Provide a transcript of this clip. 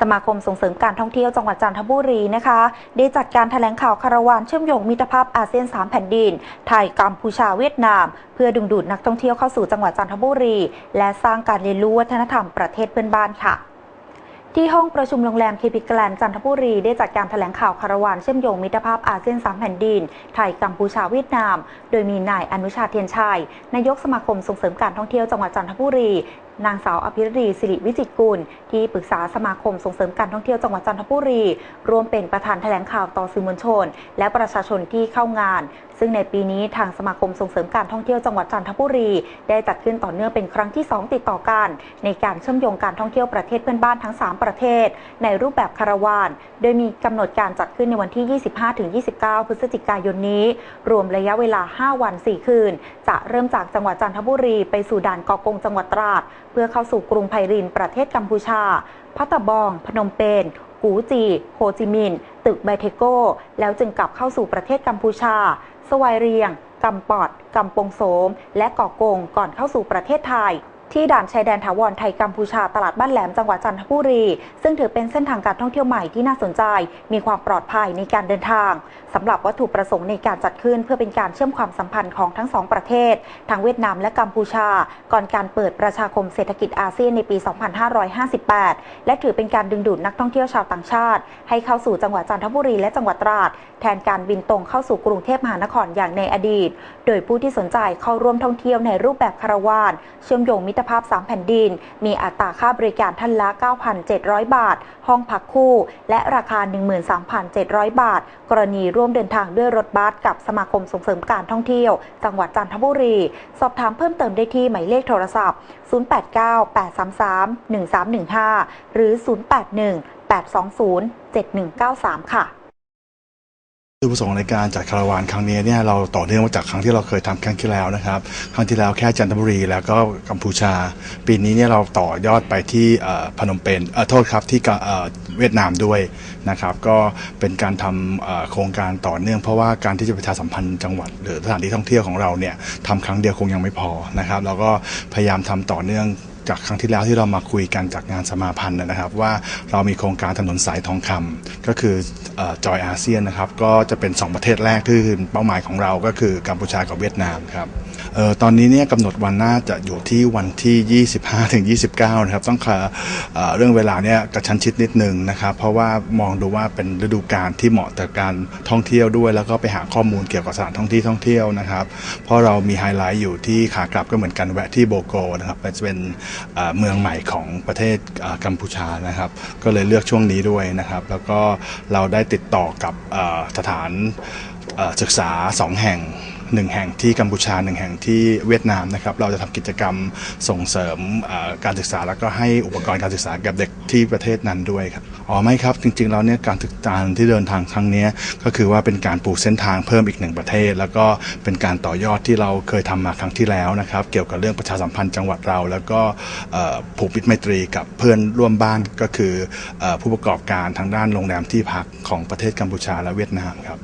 สมาคมส่งเสริมการท่องเที่ยวจังหวัดจันทบุรีนะคะ ได้จัดการแถลงข่าวคาราวานเชื่อมโยงมิตรภาพอาเซียน 3 แผ่นดิน ไทยกัมพูชาเวียดนาม เพื่อดึงดูดนักท่องเที่ยวเข้าสู่จังหวัดจันทบุรี และสร้างการเรียนรู้วัฒนธรรมประเทศเพื่อนบ้านค่ะที่ห้องประชุมโรงแรมเคปิแกลนจันทบุรีได้จัดการแถลงข่าวคารวานเชื่อมโยงมิตรภาพอาเซียน3แผ่นดิน ไทยกัมพูชาเวียดนาม โดยมีนายอนุชาเทียนชัย นายกสมาคมส่งเสริมการท่องเที่ยวจังหวัดจันทบุรี นางสาวอภิรดีสิริวิจิตรกุลที่ปรึกษาสมาคมส่งเสริมการท่องเที่ยวจังหวัดจันทบุรีร่วมเป็นประธานแถลงข่าวต่อสื่อมวลชน และประชาชนที่เข้างาน ซึ่งในปีนี้ทางสมาคมส่งเสริมการท่องเที่ยวจังหวัดจันทบุรี ได้จัดขึ้นต่อเนื่องเป็นครั้งที่ 2 ติดต่อกัน ในการเชื่อมโยงการท่องเที่ยวประเทศเพื่อนบ้านทั้ง 3 ประเทศ ในรูปแบบคาราวาน โดยมีกำหนดการจัดขึ้นในวันที่ 25-29 พฤศจิกายนนี้ รวมระยะเวลา 5 วัน 4 คืน จะเริ่มจากจังหวัดจันทบุรี ไปสู่ด่านกอกงจังหวัดตราดเพื่อเข้าสู่กรุงไพรินประเทศกัมพูชา พัตบอง พนมเปญ กูจี โฮจิมินห์ ตึกไบเทโก แล้วจึงกลับเข้าสู่ประเทศกัมพูชา สวายเรียงกำปอดกำปงโสม และเกาะกง ก่อนเข้าสู่ประเทศไทย ที่ด่านชายแดนถาวรไทยกัมพูชาตลาดบ้านแหลมจังหวัดจันทบุรี ซึ่งถือเป็นเส้นทางการท่องเที่ยวใหม่ที่น่าสนใจ มีความปลอดภัยในการเดินทางสำหรับวัตถุประสงค์ในการจัดขึ้น เพื่อเป็นการเชื่อมความสัมพันธ์ของทั้งสองประเทศทั้งเวียดนามและกัมพูชา ก่อนการเปิดประชาคมเศรษฐกิจอาเซียนในปี 2558 และถือเป็นการดึงดูดนักท่องเที่ยวชาวต่างชาติ ให้เข้าสู่จังหวัดจันทบุรีและจังหวัดตราด แทนการบินตรงเข้าสู่กรุงเทพมหานครอย่างในอดีต โดยผู้ที่สนใจเข้าร่วมท่องเที่ยวในรูปแบบคาราวาน เชื่อมโยงมิตรภาพ 3 แผ่นดิน มีอัตราค่าบริการท่านละ 9,700 บาท ห้องพักคู่ และราคา 13,700 บาท กรณีร่วมเดินทางด้วยรถบัสกับสมาคมส่งเสริมการท่องเที่ยว จังหวัดจันทบุรี สอบถามเพิ่มเติมได้ที่หมายเลขโทรศัพท์ 089-833-1315 หรือ 081-820-7193 ค่ะ จุดประสงค์ในการจัดคาราวานครั้งนี้เนี่ยเราต่อเนื่องมาจากครั้งที่เราเคยทำครั้งที่แล้วนะครับครั้งที่แล้วแค่จันทบุรีแล้วก็กัมพูชา ปีนี้เนี่ยเราต่อยอดไปที่พนมเปญเออโทษครับที่เวียดนามด้วยนะครับก็เป็นการทำโครงการต่อเนื่อง เพราะว่าการที่จะประชาสัมพันธ์จังหวัด หรือสถานที่ท่องเที่ยวของเราเนี่ยทำครั้งเดียวคงยังไม่พอนะครับเราก็พยายามทำต่อเนื่อง จากครั้งที่แล้วที่เรามาคุยกันจากงานสมาพันธ์นะครับ ว่าเรามีโครงการถนนสายทองคำก็คือจอยอาเซียนนะครับ ก็จะเป็น 2 ประเทศแรกที่เป้าหมายของเราก็คือกัมพูชากับเวียดนามครับออตอนนี้เนี่ยกำหนดวันน่าจะอยู่ที่วันที่ 25ถึง29 นะครับ ต้องคาเอ่อเรื่องเวลาเนี่ยกระชั้นชิดนิดนึงนะครับ เพราะว่ามองดูว่าเป็นฤดูกาลที่เหมาะต่อการท่องเที่ยวด้วย แล้วก็ไปหาข้อมูลเกี่ยวกับสถานท่องที่ท่องเที่ยวนะครับ เพราะเรามีไฮไลท์อยู่ที่ขากลับก็เหมือนกันแวะที่โบโกนะครับเป็นเมืองใหม่ของประเทศกัมพูชานะครับ ก็เลยเลือกช่วงนี้ด้วยนะครับ แล้วก็เราได้ติดต่อกับสถานศึกษา 2 แห่ง หนึ่งแห่งที่กัมพูชาหนึ่งแห่งที่เวียดนามนะครับเราจะทำกิจกรรมส่งเสริมการศึกษาแล้วก็ให้อุปกรณ์การศึกษากับเด็กที่ประเทศนั้นด้วยครับอ๋อไม่ครับจริงๆแล้วเนี่ยการศึกษาที่เดินทางครั้งนี้ก็คือว่าเป็นการปูเส้นทางเพิ่มอีกหนึ่งประเทศ แล้วก็เป็นการต่อยอดที่เราเคยทำมาครั้งที่แล้วนะครับเกี่ยวกับเรื่องประชาสัมพันธ์จังหวัดเรา แล้วก็ผูกมิตรไมตรีกับเพื่อนร่วมบ้านก็คืออผู้ประกอบการทางด้านโรงแรมที่พักของประเทศกัมพูชาและเวียดนามครับ